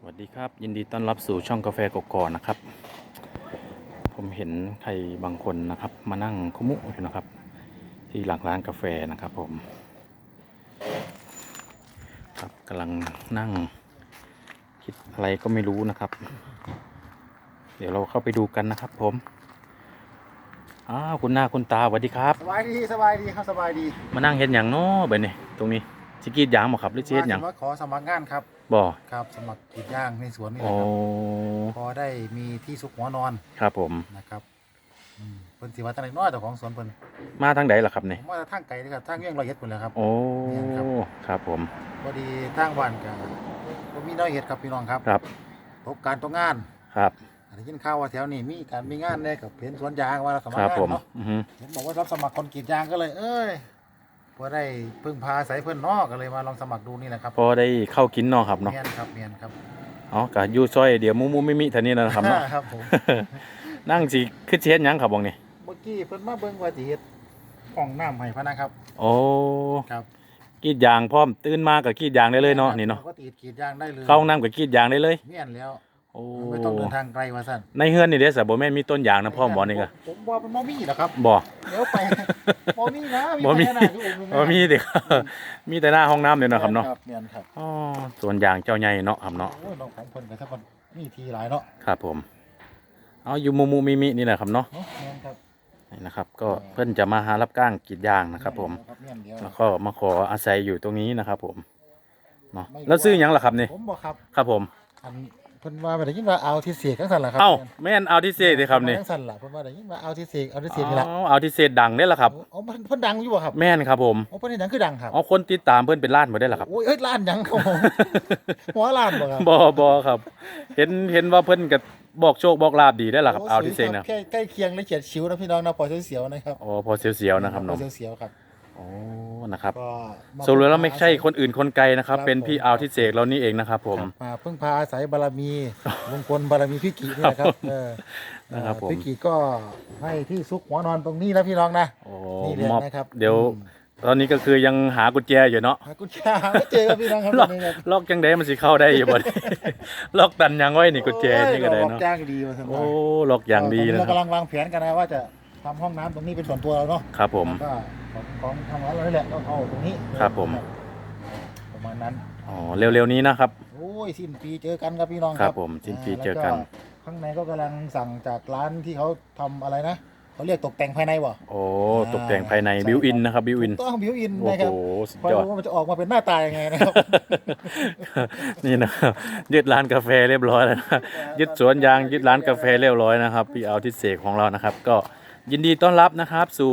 สวัสดีครับ ยินดีต้อนรับสู่ช่องกาแฟกกอกนะครับ ผมเห็นใครบางคนนะครับ มานั่งคุมุอยู่นะครับ ที่หลังร้านกาแฟนะครับผม ครับกำลังนั่งคิดอะไรก็ไม่รู้นะครับ เดี๋ยวเราเข้าไปดูกันนะครับ ผมอ้าวคุณหน้าคุณตาสวัสดีครับ สบายดีสบายดีครับสบายดี มานั่งเห็นอย่างน้อเบนนี่ตรงนี้ สิกรีดยางบ่ครับหรือสิเฮ็ดหยังว่าขอสมัครงานครับบ่ครับ สมัครกรีดยางในสวนนี่แหโอ้ละครับพอได้มีที่ซุกหัวนอนครับผม นะครับอืมเพิ่นสิว่าตั้งแต่น้อยแต่ของสวนเพิ่นมาทางใดล่ะครับผนี่มว่าทางไกลนี่ครับทางเวียงร้อยเอ็ดพุ่นแหละครับ โอ้เนี่ยครับครับผม พอดีทางบ้านก็บ่มีน้อยเฮ็ดครับพี่น้องครับครับ ตกการตกงานครับได้ยินข่าวว่าแถวนี้มีการมีงานได้กับเห็นสวนยางว่าสมัคครรับงานผมเนาะอือฮึเห็นบอกว่ารับสมัครคนกรีดยางก็เลย เอ้ย พอได้พึ่งพาอาศัยเพิ่นเนอกก็เลยมาลองสมัครดูนี่แหละครับพอได้เข้ากินเนาะครับเนาะเมียนครับเมียนครับอ๋อกะอยู่ซอยเดี๋ยวมุมุมิมิเท่านี้นะครับเนาะ ครับผมนั่งสิคือสิเฮ็ดหยังครับบ่งนี่เมื่อกี้เพิ่นมาเบิ่งว่าสิเฮ็ดห้องน้ำให้พะนะครับโอ้ครับกรีดยางพร้อมตื่นมาก็กรีดยางได้เลยเนาะนี่เนาะปกติกรีดยางได้เลยเข้าห้องน้ำก็กรีดยางได้เลย เมียนแล้ว โอ้ไม่ต้องเดินทางไกลว่าซั่นในเฮือนนี่เด้อสะบ่แม่นมีต้นยางนะพร้อมบ่นี่ก็ผมว่ามันบ่มีหรอกครับบ่เดี๋ยวไปบ่มีนะบ่มีพญานาคอยู่องค์หนึ่งนะบ่มีเด้อมีแต่หน้าห้องน้ำเด้อเนาะครับเนาะเมียนครับอ๋อสวนยางเจ้าใหญ่เนาะครับเนาะโอ้ยน้องของเพิ่นก็ถ้าเพิ่นมีทีหลายเนาะครับผมเอาอยู่มุมุมิมินี่แหละครับเนาะเนาะเมียนครับนี่นะครับ ก็เพิ่นจะมาหารับก้างกรีดยางนะครับ ผมเมียนเดียวแล้วก็มาขออาศัยอยู่ตรงนี้นะครับ ผมเนาะแล้วซื้อหยังล่ะครับนี่ผมบ่ครับครับผมอัน เพิ่นว่าบ่ได้ยินว่าเอาที่เสกจังซั่นล่ะครัเอ้าแม่นเอาที่เศษเลยครับนี่จังซั่นล่ะเพิ่นว่าได้ยินว่าเอาที่เสกเอาที่เสกนี่ล่ะอ๋อเอาที่เศษดังได้ล่ะครับอ๋อเพิ่นเพิ่นดังอยู่บ่ครับแม่นครับผมอ๋อเพิ่นนี่ดังคือดังครับเอาคนติดตามเพิ่นเป็นล้านหมดได้ล่ะครับโอ้ยเอ้ยล้านหยังครับผมหัวล้านบ่ครับบอบอครับ เห็นเห็นว่าเพิ่นก็บอกโชคบอกลาบดีได้ล่ะครับโเอาที่เศษนะใกล้ใกล้เคียงและเฉียดชิวนะพี่น้องนะปล่อยเสียวๆนะครับอ๋อพอเสียวๆนะครับปล่น้อองยเสียวๆครับ อ๋อนะครับก็าสรุปแล้วไม่ใช่คนอื่นคนไกลนะครับครับเป็นพี่ผมเอาที่เสกเรานี่เองนะครับผมครับมาพึ่งพาอาศัยบารมีมงคลบารมีพี่กีนี่แหละครับเออนะครับผม พี่กีก็ให้ที่ซุกหัวนอนตรงนี้นะพี่น้องนะโอ้นี่เลยมอบนะครับเดี๋ยวอืมตอนนี้ก็คือยังหากุญแจอยู่เนาะหากุญแจหาไม่เจอครับพี่น้องครับล็อกตอนนี้ครับล็อกจังไดมันสิเข้าได้อยู่บ่นี่ล็อกตันยังไว้นี่กุญแจนี่ก็ได้โอ้ยเนาะล็อกจ้างดีมาสโอ้ล็อกอย่างดีนะเราครับ กำลังวางแผนกันนะว่าจะ ทำห้องน้ำตรงนี้เป็นส่วนตัวเราเนาะครับผม ก็ของของทางร้านเรานี่แหละต้องเอาตรงนี้ครับผม ประมาณนั้น อ๋อเร็วๆนี้นะครับ โอ้ยสิ้นปีเจอกันครับพี่น้องครับผมสิ้นปีเจอกัน แล้วข้างในก็กำลังสั่งจากร้านที่เขาทำอะไรนะเขาเรียกตกแต่งภายในวะ โอ้ตกแต่งภายในบิวอินนะครับบิวอินต้องบิวอินโอ้นะคโหรับสุดคอยยอด ดูว่ามันจะออกมาเป็นหน้าตายังไงนะครับ นี่นะครับยึดร้านกาแฟเรียบร้อยแล้วนะยึดสวนยางยึดร้านกาแฟเรียบร้อยนะครับพี่เอาทิศเสกของเรานะครับ ก็ ยินดีต้อนรับนะครับ สู่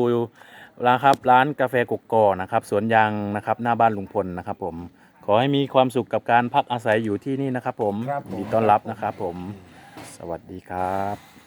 ร้านครับร้านกาแฟกกอกนะครับสวนยางนะครับหน้าบ้านลุงพลนะครับ ผมขอให้มีความสุขกับการพักอาศัยอยู่ที่นี่นะครับ ผมครับผม ยินดีต้อนรับนะครับ ผม สวัสดีครับ